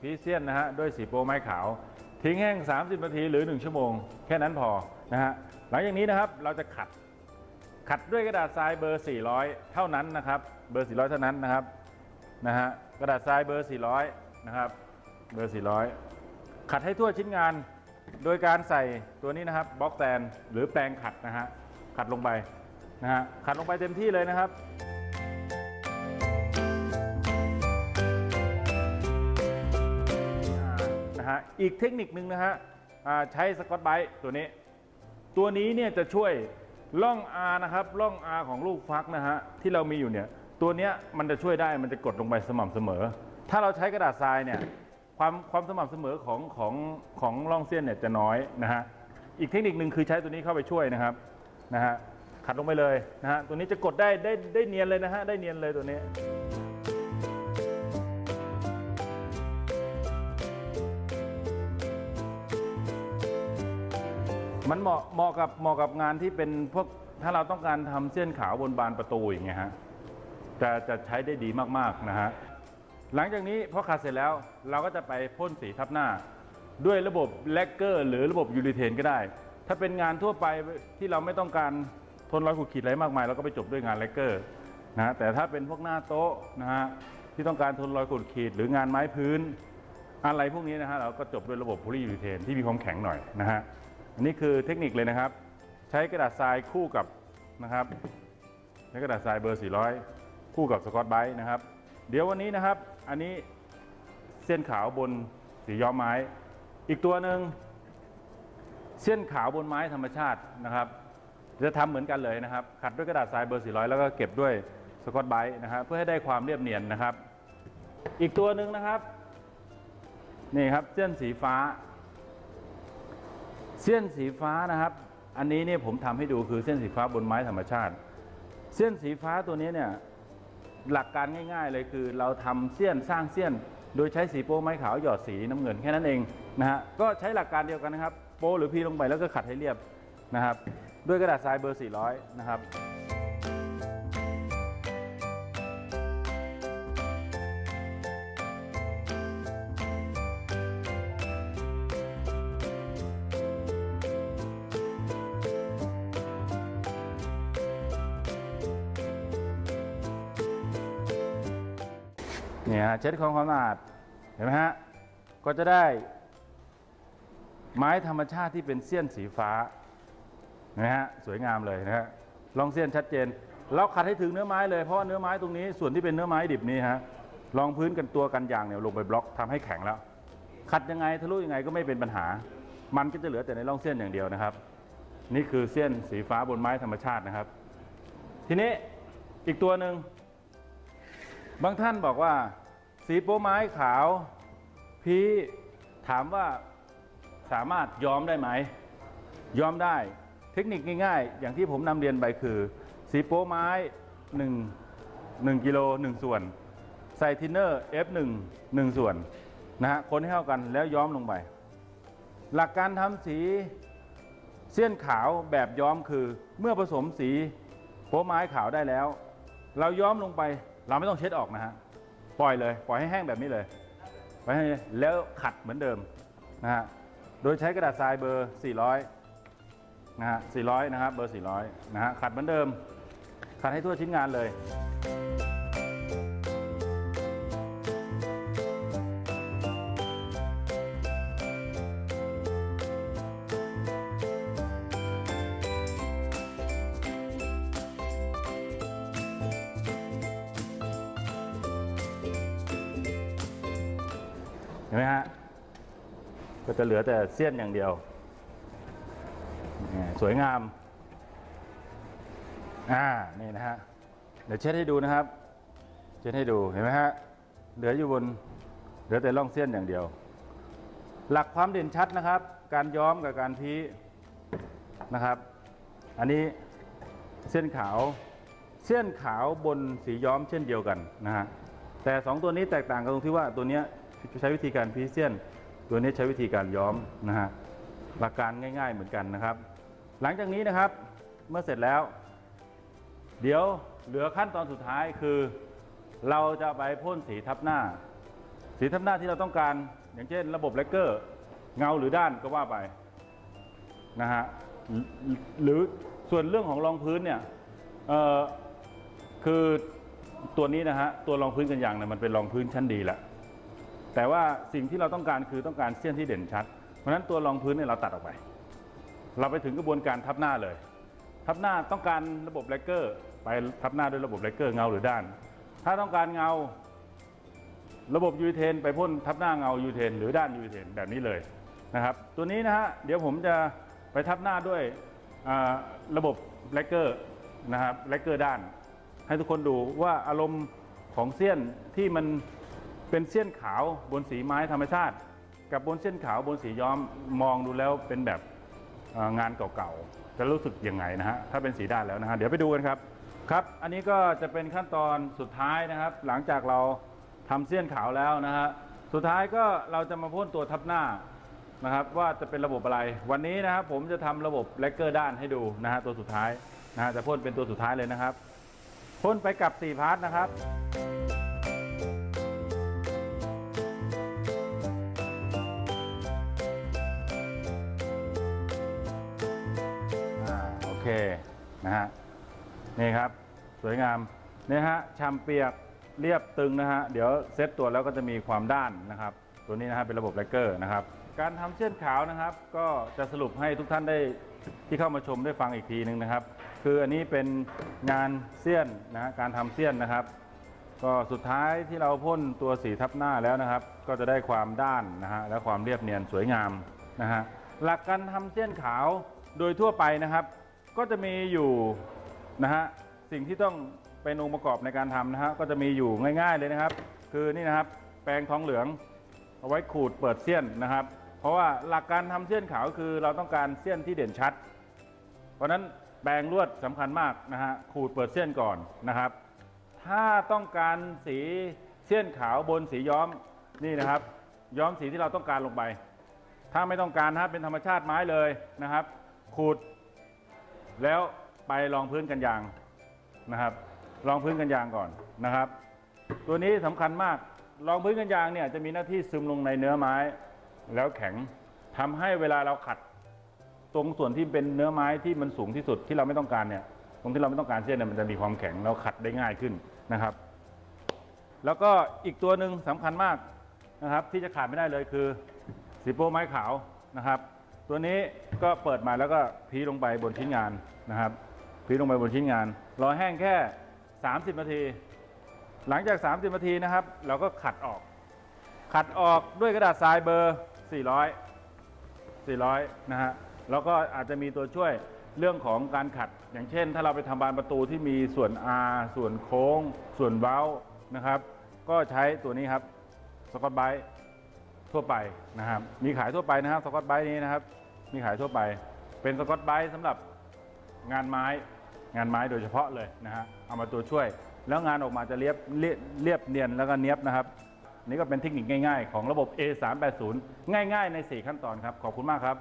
พีเซียนนะฮะด้วยสีโปรไม้ขาว ทิ้งแห้ง 30 นาทีหรือ 1 ชั่วโมง แค่นั้นพอนะฮะหลังจากนี้นะครับเราจะขัดขัดด้วยกระดาษทรายเบอร์ 400 เท่านั้นนะครับ เบอร์ 400 เท่านั้นนะครับนะฮะกระดาษทรายเบอร์ 400 นะครับ เบอร์ 400 ขัดให้ทั่วชิ้นงาน โดยการใส่ตัวนี้นะครับบล็อกแตนหรือแปรงขัดนะฮะขัดลงไปนะฮะขัดลงไปเต็มที่เลยนะครับ อีกเทคนิคนึงนะฮะใช้สกอตไบรท์ตัวนี้ ตัวนี้เนี่ยจะช่วยล่องอานะครับล่องอาของลูกฟักนะฮะที่เรามีอยู่เนี่ยตัวเนี้ยมันจะช่วยได้มันจะกดลงไปสม่ำเสมอ ถ้าเราใช้กระดาษทรายเนี่ยความความสม่ำเสมอของของของร่องเส้นเนี่ยจะน้อยนะฮะอีกเทคนิคหนึ่งคือใช้ตัวนี้เข้าไปช่วยนะครับนะฮะขัดลงไปเลยนะฮะตัวนี้จะกดได้ได้ได้เนียนเลยนะฮะได้เนียนเลยตัวนี้ มันเหมาะเหมาะกับเหมาะกับงานที่เป็นพวกถ้าเราต้องการทำเส้นขาวบนบานประตูอย่างเงี้ยฮะจะจะใช้ได้ดีมากๆนะฮะหลังจากนี้พอขัดเสร็จแล้วเราก็จะไปพ่นสีทับหน้า ด้วยระบบแลกเกอร์ หรือระบบยูริเทนก็ได้ ถ้าเป็นงานทั่วไปที่เราไม่ต้องการทนรอยขูดขีดอะไรมากมายเราก็ไปจบด้วยงานแลกเกอร์นะฮะแต่ถ้าเป็นพวกหน้าโต๊ะนะฮะที่ต้องการทนรอยขูดขีดหรืองานไม้พื้น อะไรพวกนี้นะฮะเราก็จบด้วยระบบโพลียูริเทนที่มีความแข็งหน่อยนะฮะ อันนี้คือเทคนิคเลยนะครับ ใช้กระดาษทรายคู่กับนะครับใช้กระดาษทรายเบอร์ 400 คู่กับสกอตไบรท์นะครับ เดี๋ยววันนี้นะครับ อันนี้เส้นขาวบนสีย้อมไม้ อีกตัวหนึ่งเส้นขาวบนไม้ธรรมชาตินะครับ จะทำเหมือนกันเลยนะครับ ขัดด้วยกระดาษทรายเบอร์ 400 แล้วก็เก็บด้วยสกอตไบรท์นะครับเพื่อให้ได้ความเรียบเนียนนะครับ อีกตัวหนึ่งนะครับนี่ครับเส้นสีฟ้า เส้นสีฟ้านะครับ อันนี้เนี่ยผมทำให้ดูคือเส้นสีฟ้าบนไม้ธรรมชาติ เส้นสีฟ้าตัวนี้เนี่ยหลักการง่ายๆเลยคือ เราทำเส้นสร้างเส้น โดยใช้สีโป้ไม้ขาวหยอดสีน้ำเงินแค่นั้นเองนะฮะก็ใช้หลักการเดียวกันนะครับ โป้หรือพีลงไปแล้วก็ขัดให้เรียบนะครับ ด้วยกระดาษทรายเบอร์ 400 นะครับ นี่ยฮะเช็ดความความสะอาดเห็นไหมฮะก็จะได้ ไม้ธรรมชาติที่เป็นเสี้ยนสีฟ้านไหมฮะสวยงามเลยนะฮะลองเสี้ยนชัดเจนเราขัดให้ถึงเนื้อไม้เลยเพราะเนื้อไม้ตรงนี้ส่วนที่เป็นเนื้อไม้ดิบนี้ฮะรองพื้นกันตัวกันยางเนี่ยลงไปบล็อกทำให้แข็งแล้ว ขัดยังไงทะลุยังไงก็ไม่เป็นปัญหา มันก็จะเหลือแต่ในร่องเส้นอย่างเดียวนะครับ นี่คือเส้นสีฟ้าบนไม้ธรรมชาตินะครับ ทีนี้อีกตัวหนึ่ง บางท่านบอกว่า สีโป๊ไม้ขาวพี่ถามว่าสามารถย้อมได้ไหมย้อมได้เทคนิคง่ายๆ อย่างที่ผมนำเรียนไปคือ สีโป๊ไม้1 1กิโล1 ส่วน ใส่ทินเนอร์ F1 1 ส่วนนะฮะคนให้เข้ากันแล้วย้อมลงไป หลักการทำสีเส้นขาวแบบย้อมคือเมื่อผสมสีโป๊ไม้ขาวได้แล้ว เราย้อมลงไป เราไม่ต้องเช็ดออกนะฮะปล่อยเลย ปล่อยให้แห้งแบบนี้เลยปล่อยให้แล้วขัดเหมือนเดิมนะฮะโดยใช้กระดาษทรายเบอร์ 400นะฮะ400 นะครับเบอร์ 400 นะฮะขัดเหมือนเดิม ขัดให้ทั่วชิ้นงานเลย ไหมฮะ ก็จะเหลือแต่เสี้ยนอย่างเดียว สวยงาม อ่า นี่นะฮะ เดี๋ยวเช็ดให้ดูนะครับ เช็ดให้ดู เห็นไหมฮะ เหลืออยู่บน เหลือแต่ร่องเส้นอย่างเดียว หลักความเด่นชัดนะครับ การย้อมกับการพีนะครับ อันนี้เส้นขาว เส้นขาวบนสีย้อมเช่นเดียวกันนะฮะ แต่สองตัวนี้แตกต่างกันตรงที่ว่าตัวเนี้ย ใช้วิธีการพีเซียน ตัวนี้ใช้วิธีการย้อมนะฮะหลักการง่าย ๆเหมือนกันนะครับ หลังจากนี้นะครับเมื่อเสร็จแล้ว เดี๋ยวเหลือขั้นตอนสุดท้ายคือ เราจะไปพ่นสีทับหน้า สีทับหน้าที่เราต้องการ อย่างเช่น ระบบแลกเกอร์เงาหรือด้านก็ว่าไปนะฮะหรือส่วนเรื่องของรองพื้นเนี่ยคือตัวนี้นะฮะตัวรองพื้นกันยางเนี่ยมันเป็นรองพื้นชั้นดีแล้ว แต่ว่าสิ่งที่เราต้องการคือต้องการเสี้ยนที่เด่นชัด เพราะฉะนั้นตัวรองพื้นเนี่ยเราตัดออกไป เราไปถึงกระบวนการทับหน้าเลย ทับหน้าต้องการระบบแลกเกอร์ ไปทับหน้าด้วยระบบแลกเกอร์เงาหรือด้าน ถ้าต้องการเงา ระบบยูเทน ไปพ่นทับหน้าเงายูเทน หรือด้านยูเทนแบบนี้เลยนะครับ ตัวนี้นะฮะเดี๋ยวผมจะไปทับหน้าด้วยระบบแลกเกอร์นะครับแลกเกอร์ด้าน ให้ทุกคนดูว่าอารมณ์ของเสี้ยนที่มัน เป็นเส้นขาวบนสีไม้ธรรมชาติ กับบนเส้นขาวบนสีย้อมมองดูแล้วเป็นแบบงานเก่าๆจะรู้สึกยังไงนะฮะถ้าเป็นสีด้านแล้วนะฮะเดี๋ยวไปดูกันครับครับ อันนี้ก็จะเป็นขั้นตอนสุดท้ายนะครับ หลังจากเราทำเส้นขาวแล้วนะฮะสุดท้ายก็เราจะมาพ่นตัวทับหน้านะครับ ว่าจะเป็นระบบอะไร วันนี้นะครับผมจะทำระบบแลกเกอร์ด้านให้ดูนะฮะตัวสุดท้ายนะฮะจะพ่นเป็นตัวสุดท้ายเลยนะครับพ่นไปกับ 4 พาร์ทนะครับ เคนะฮะนี่ครับสวยงามนี่ฮะชามเปียกเรียบตึงนะฮะเดี๋ยวเซตตัวแล้วก็จะมีความด้านนะครับ ตัวนี้นะฮะเป็นระบบแลเกอร์นะครับ การทำเส้นขาวนะครับ ก็จะสรุปให้ทุกท่านได้ที่เข้ามาชมได้ฟังอีกทีหนึ่งนะครับ คืออันนี้เป็นงานเสี้ยนนะฮะการทำเสี้ยนนะครับ ก็สุดท้ายที่เราพ่นตัวสีทับหน้าแล้วนะครับ ก็จะได้ความด้านนะฮะและความเรียบเนียนสวยงามนะฮะหลักการทำเส้นขาวโดยทั่วไปนะครับ ก็จะมีอยู่นะฮะสิ่งที่ต้องเป็นองค์ประกอบในการทำนะฮะก็จะมีอยู่ง่าย ๆเลยนะครับ คือนี่นะครับแปรงทองเหลือง เอาไว้ขูดเปิดเสี้ยนนะครับ เพราะว่าหลักการทำเสี้ยนขาวคือเราต้องการเสี้ยนที่เด่นชัด เพราะฉะนั้นแปรงลวดสำคัญมากนะฮะขูดเปิดเสี้ยนก่อนนะครับ ถ้าต้องการสีเสี้ยนขาวบนสีย้อมนี่นะครับ ย้อมสีที่เราต้องการลงไป ถ้าไม่ต้องการนะครับเป็นธรรมชาติไม้เลยนะครับ ขูด แล้วไปรองพื้นกันยางนะครับ รองพื้นกันยางก่อนนะครับ ตัวนี้สำคัญมากรองพื้นกันยางเนี่ยจะมีหน้าที่ซึมลงในเนื้อไม้ แล้วแข็งทำให้เวลาเราขัด ตรงส่วนที่เป็นเนื้อไม้ที่มันสูงที่สุดที่เราไม่ต้องการเนี่ยตรงที่เราไม่ต้องการเส้นเนี่ยมันจะมีความแข็งแล้วขัดได้ง่ายขึ้นนะครับ แล้วก็อีกตัวหนึ่งสำคัญมากนะครับ ที่จะขาดไม่ได้เลยคือสีโป้ไม้ขาวนะครับ ตัวนี้ก็เปิดมาแล้วก็พีลงไปบนชิ้นงานนะครับ พีลงไปบนชิ้นงาน รอแห้งแค่ 30 นาที หลังจาก 30 นาทีนะครับ เราก็ขัดออก ขัดออกด้วยกระดาษทรายเบอร์ 400 400 นะฮะ แล้วก็อาจจะมีตัวช่วยเรื่องของการขัด อย่างเช่น ถ้าเราไปทำบานประตูที่มีส่วน R ส่วนโค้ง ส่วนเว้านะครับ ก็ใช้ตัวนี้ครับสกอตไบท์ทั่วไปนะครับ มีขายทั่วไปนะครับสกอตไบท์นี้นะครับ มีขายทั่วไป เป็นสกอตไบรท์สำหรับงานไม้งานไม้โดยเฉพาะเลยนะฮะเอามาตัวช่วย แล้วงานออกมาจะเรียบเรียบเรียบเนียนแล้วก็เนียบนะครับ นี่ก็เป็นเทคนิคง่าย ๆ ของระบบ A380 ง่าย ๆ ใน 4 ขั้นตอนครับ ขอบคุณมากครับ